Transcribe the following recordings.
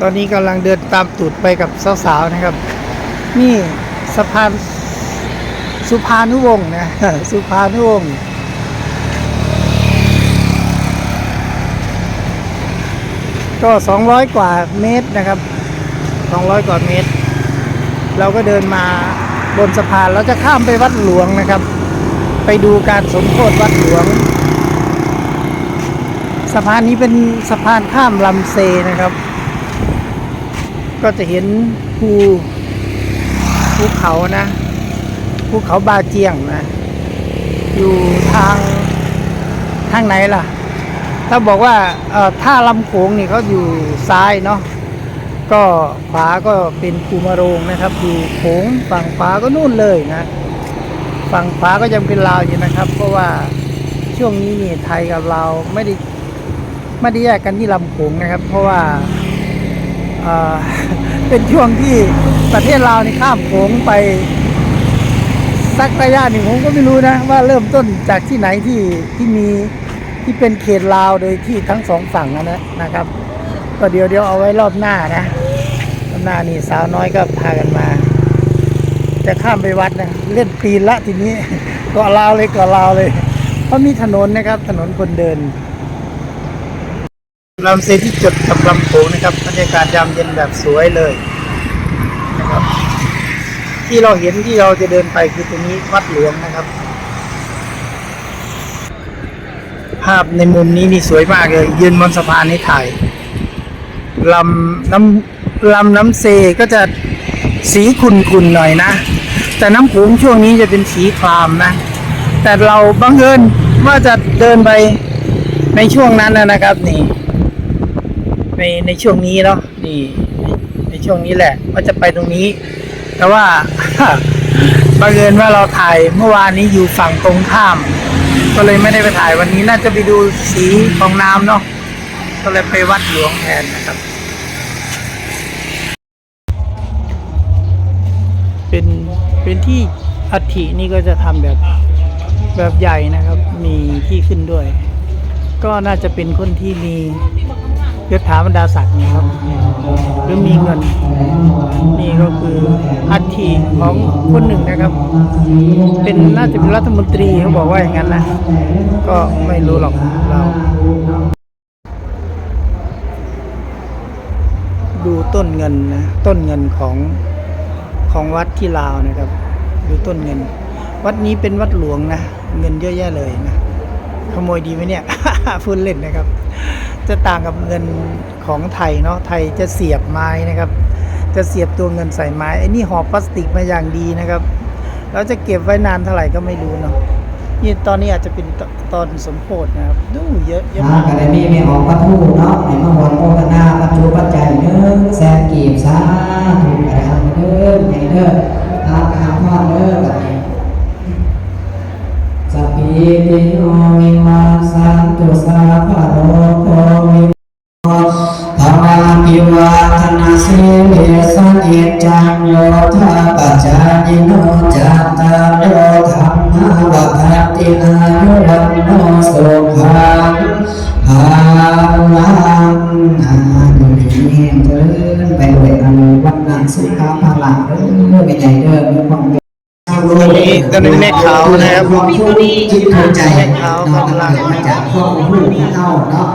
ตอนนี้กำลังเดินตามตูดไปกับสาวๆนะครับ นี่สะพานสุภานุวงศ์นะสุภานุวงศ์ก็200กว่าเมตรนะครับ200กว่าเมตร เราก็เดินมาบนสะพานเราจะข้ามไปวัดหลวงนะครับ ไปดูการสมโพธิวัดหลวงสะพานนี้เป็นสะพานข้ามลำเซนะครับ ก็จะเห็นภูภูเขานะภูเขาบาเจียงนะอยู่ทางทางไหนล่ะ ถ้าบอกว่าท่าลำโขงนี่เขาอยู่ซ้ายเนาะก็ขวาก็เป็นภูมะโรงนะครับอยู่โขงฝั่งขวาก็นู่นเลยนะฝั่งขวาก็ยังเป็นลาวอยู่นะครับ เพราะว่าช่วงนี้นี่ไทยกับลาวไม่ได้ไม่ได้แยกกันที่ลำโขงนะครับ เพราะว่า เป็นช่วงที่ประเทศลาวนี่ข้ามโขงไปสักระยะหนึ่งผมก็ไม่รู้นะ ว่าเริ่มต้นจากที่ไหนที่ที่มีที่เป็นเขตลาวโดยที่ทั้งสองฝั่งนะนะนะครับ ก็เดี๋ยวเดี๋ยวเอาไว้รอบหน้านะรอบหน้านี่สาวน้อยก็พากันมา จะข้ามไปวัดนะเล่นปีนละทีนี้เกาะลาวเลยเกาะลาวเลย เพราะมีถนนนะครับถนนคนเดิน ลำเซที่จดกับลำโขงนะครับบรรยากาศยามเย็นแบบสวยเลยนะครับที่เราเห็นที่เราจะเดินไปคือตรงนี้วัดหลวงนะครับ ภาพในมุมนี้นี่สวยมากเลย ยืนบนสะพานนี้ถ่ายลำน้ำลำน้ำเซก็จะสีขุ่นๆหน่อยนะ แต่น้ำโขงช่วงนี้จะเป็นสีครามนะ แต่เราบังเอิญว่าจะเดินไปในช่วงนั้นนะครับนี่ ในในช่วงนี้เนาะนี่ในช่วงนี้แหละว่าจะไปตรงนี้ แต่ว่าบังเอิญว่าเราถ่ายเมื่อวานนี้อยู่ฝั่งตรงข้าม ก็เลยไม่ได้ไปถ่ายวันนี้น่าจะไปดูสีของน้ำเนาะก็เลยไปวัดหลวงแทนนะครับ เป็นเป็นที่อัฐินี่ก็จะทำแบบแบบใหญ่นะครับ มีที่ขึ้นด้วย ก็น่าจะเป็นคนที่มี ยศถาบรรดาศักดิ์นะครับหรือมีเงิน นี่ก็คืออัฐิของคนหนึ่งนะครับ เป็นน่าจะเป็นรัฐมนตรีเขาบอกว่าอย่างนั้นนะก็ไม่รู้หรอกเราดูต้นเงินนะต้นเงินของของวัดที่ลาวนะครับ ดูต้นเงิน วัดนี้เป็นวัดหลวงนะ เงินเยอะแยะเลยนะขโมยดีไหมเนี่ยพูดเล่นนะครับ จะต่างกับเงินของไทยเนาะไทยจะเสียบไม้นะครับ จะเสียบตัวเงินใส่ไม้ไอ้นี่ห่อพลาสติกมาอย่างดีนะครับแล้วจะเก็บไว้นานเท่าไหร่ก็ไม่รู้เนาะนี่ตอนนี้อาจจะเป็นตตอนสมโพธินะครับดูเยอะเยอะหามากกรณีไม่ออกประทูเนาะให้มาหวนโมทนาปัจจุปัจจัยเด้อแสนกีบสาธุกระทำเด้อใหญ่เด้อ สุขาพลังเด้อไปใหญ่เด้อมีความเป็นตอนนี้ตอนนี้แม่ขาวนะครับความชุ่มจิตเข้าใจแม่ขาเนากำลังมาจากข้อมูลที่เข้าเนาะ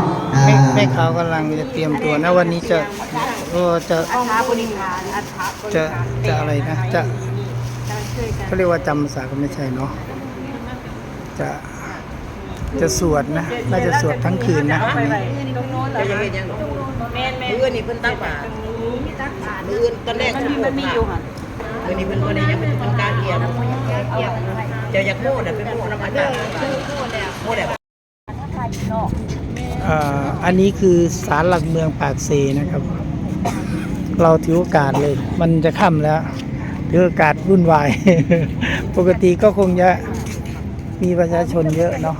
แม่แม่ขาวกำลังจะเตรียมตัวนะวันนี้จะก็จะจะจะอะไรนะจะเขาเรียกว่าจำภาษาก็ไม่ใช่เนาะจะจะสวดนะน่าจะสวดทั้งคืนนะวันนี้ตรงโน้นเหรอนยังแมนแมนมือนี่เพิ่นตั้งป่า มีตักฐานมือตอนแรกมันคือมีมันมีอยู่ค่ะมือนี่เพิ่นวันนี้ยังเป็นคนกลางเกียร์จะอยากโม่น่ะเป็นโม่น้ำมันแบบโม่แบบอ่าอันนี้คือศาลหลักเมืองปากเซนะครับ เราถือโอกาสเลย มันจะค่ำแล้วถือโอกาสวุ่นวาย ปกติก็คงจะมีประชาชนเยอะเนาะ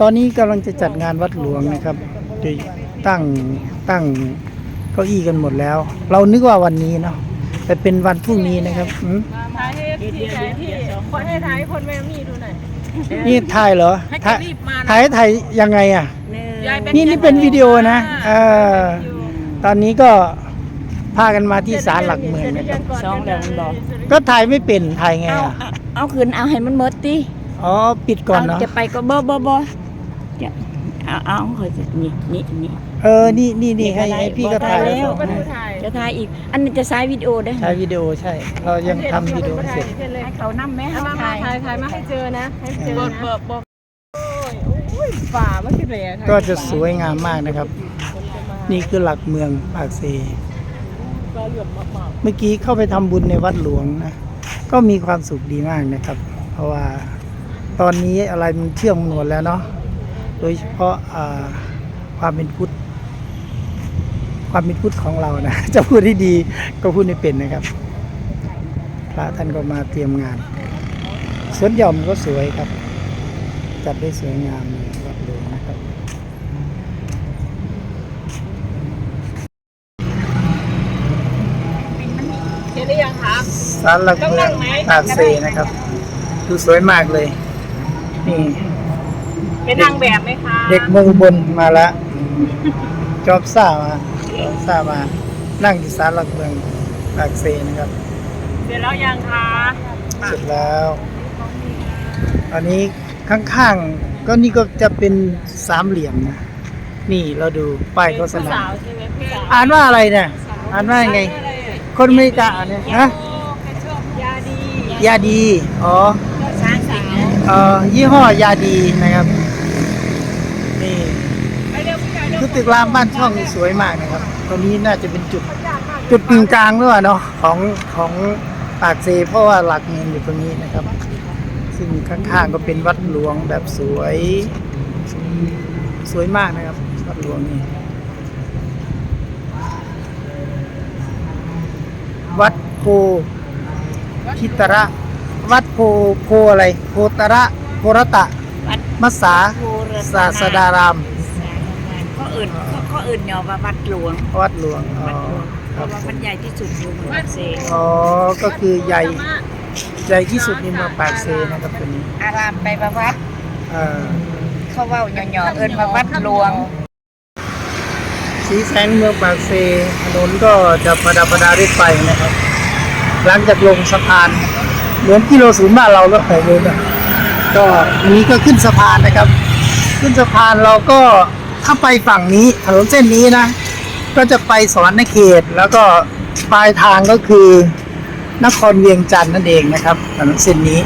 ตอนนี้กำลังจะจัดงานวัดหลวงนะครับโดยตั้งตั้ง เก้าอี้กันหมดแล้ว เรานึกว่าวันนี้เนาะแต่เป็นวันพรุ่งนี้นะครับอืมถ่ายให้ที่ไหนที่คนให้ถ่ายคนแม่มีดูหน่อยนี่ถ่ายเหรอให้ถ่ายรีบมานะถ่ายถ่ายยังไงอะ ยายนี่นี่เป็นวิดีโอนะเออตอนนี้ก็พากันมาที่ศาลหลักเมืองนะครับสองเดือนบอก ก็ถ่ายไม่เป็นถ่ายไงเอาอะเอาคืนเอาให้มันหมดติอ๋อปิดก่อนเนาะ จะไปก็บ่บ่บ่จะ เอาเอาเขาจะนี่นี่นี่ เออ นี่นี่นี่ให้ให้พี่ก็ถ่ายแล้แล้ว ก็ดูถ่ายจะถ่ายอีก อันนี้จะใช้วิดีโอได้ถ่ายวิดีโอใช่ เรายังทำวิดีโอไม่เสร็จ เลยให้เขานำแม่เอามามาถ่ายถ่ายถ่ายมาให้เจอนะ ให้เจอบ่นะบ่บ่โอ้ยฝ่ามันคือเลยก็จะสวยงามมากนะครับ นี่คือหลักเมืองปากเซเมื่อกี้เข้าไปทำบุญในวัดหลวงนะ ก็มีความสุขดีมากนะครับ เพราะว่าตอนนี้อะไรมันเชื่อมหมดแล้วเนาะ โดยเฉพาะอ่าความเป็นพุทธความเป็นพุทธของเรานะ จะพูดให้ดีก็พูดไม่เป็นนะครับ พระท่านก็มาเตรียมงานสวนหย่อมก็สวยครับ จัดได้สวยงามเลยวัดหลวงนะครับเห็นหรือยังคะศาลหลักเมืองปากเซนะครับ ดูสวยมากเลย นี่ เป็นนางแบบไหมคะเด็กเมืองอุบนมาละจอบซ่ามาจอบซ่ามา นั่งที่ศาลหลักเมืองปากเซนะครับ เสร็จแล้วยังคะเสร็จแล้วอันนี้ข้างๆ ก็นี่ก็จะเป็นสามเหลี่ยมนะ นี่เราดูป้ายโฆษณาสาวใช่ไหมผู้สาวอ่านว่าอะไรเนี่ย อ่านว่ายังไง คนอเมริกาอ่านเนี่ยฮะยาดี ยาดี อ๋อช้างสิง เอ่อยี่ห้อยาดีนะครับ นี่คือตึกรามบ้านช่องนี่สวยมากนะครับ ตรงนี้น่าจะเป็นจุดจุดกึ่งกลางด้วยเนาะของของปากเซ เพราะว่าหลักเมืองอยู่ตรงนี้นะครับ ซึ่งข้างๆก็เป็นวัดหลวงแบบสวย สวยมากนะครับ วัดหลวงนี่วัดโพธิตระ วัดโพโพอะไรโพตระโพรตะวัดมัสสาโพรตศาสดารามเขาอื่นเขาเขาอื่นเนี่ยว่าวัดหลวงวัดหลวงอ๋อวัดหลวงคเพรับราะว่ามันใหญ่ที่สุดอยู่เมืองเซอ๋อก็คือใหญ่ใหญ่ที่สุดในเมืองปากเซนะครับตัวนี้อารามไปประวัดเอ่อเขาเว้าหย่อๆเอิ้นว่าวัดหลวงสีแสงเมืองปากเซถนนก็จะประดับประดาด้วยไฟนะครับ หลังจากลงสะพาน เหมือนกิโลศูนย์บ้านเราแล้วไปเลยนะก็นนี้ก็ขึ้นสะพานนะครับ ขึ้นสะพานเราก็ถ้าไปฝั่งนี้ถนนเส้นนี้นะ ก็จะไปสวรรค์เขต แล้วก็ปลายทางก็คือนครเวียงจันทร์นั่นเองนะครับถนนเส้นนี้